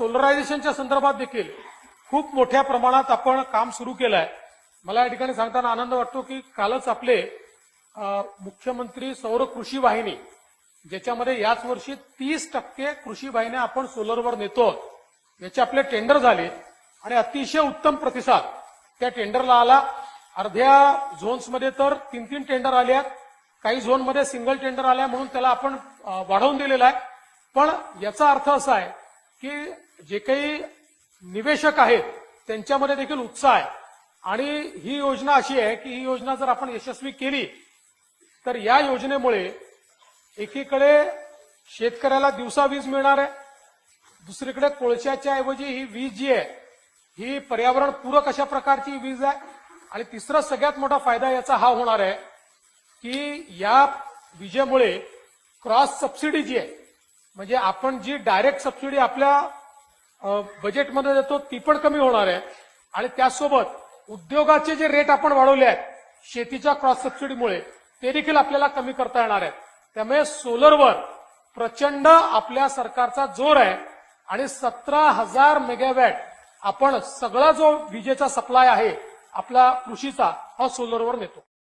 सोलरायझेशनच्या संदर्भात देखील खूप मोठ्या प्रमाणात आपण काम सुरू केलं आहे मला या ठिकाणी सांगताना आनंद वाटतो की कालच आपले मुख्यमंत्री सौर कृषी वाहिनी ज्याच्यामध्ये याच वर्षी तीस टक्के कृषी वाहिन्या आपण सोलरवर नेतो याचे आपले टेंडर झाले आणि अतिशय उत्तम प्रतिसाद त्या टेंडरला आला. अर्ध्या झोन्समध्ये तर तीन तीन टेंडर आले आहेत काही झोनमध्ये सिंगल टेंडर आल्या म्हणून त्याला आपण वाढवून दिलेला आहे. पण याचा अर्थ असा आहे की जे काही निवेशक आहेत त्यांच्यामध्ये देखील उत्साह आहे. आणि ही योजना अशी आहे की ही योजना जर आपण यशस्वी केली तर या योजनेमुळे एकीकडे शेतकऱ्याला दिवसा वीज मिळणार आहे दुसरीकडे कोळशाच्या ऐवजी ही वीज जी आहे ही पर्यावरण पूरक अशा प्रकारची वीज आहे. आणि तिसरा सगळ्यात मोठा फायदा याचा हा होणार आहे की या विजेमुळे क्रॉस सबसिडी जी आहे म्हणजे आपण जी डायरेक्ट सबसिडी आपल्या बजेटमध्ये देतो ती पण कमी होणार आहे. आणि त्यासोबत उद्योगाचे जे रेट आपण वाढवले आहेत शेतीच्या क्रॉस सबसिडीमुळे ते देखील आपल्याला कमी करता येणार आहेत. त्यामुळे सोलरवर प्रचंड आपल्या सरकारचा जोर आहे आणि सतरा हजार मेगावॅट आपण सगळा जो विजेचा सप्लाय आहे आपला कृषीचा हा सोलरवर नेतो.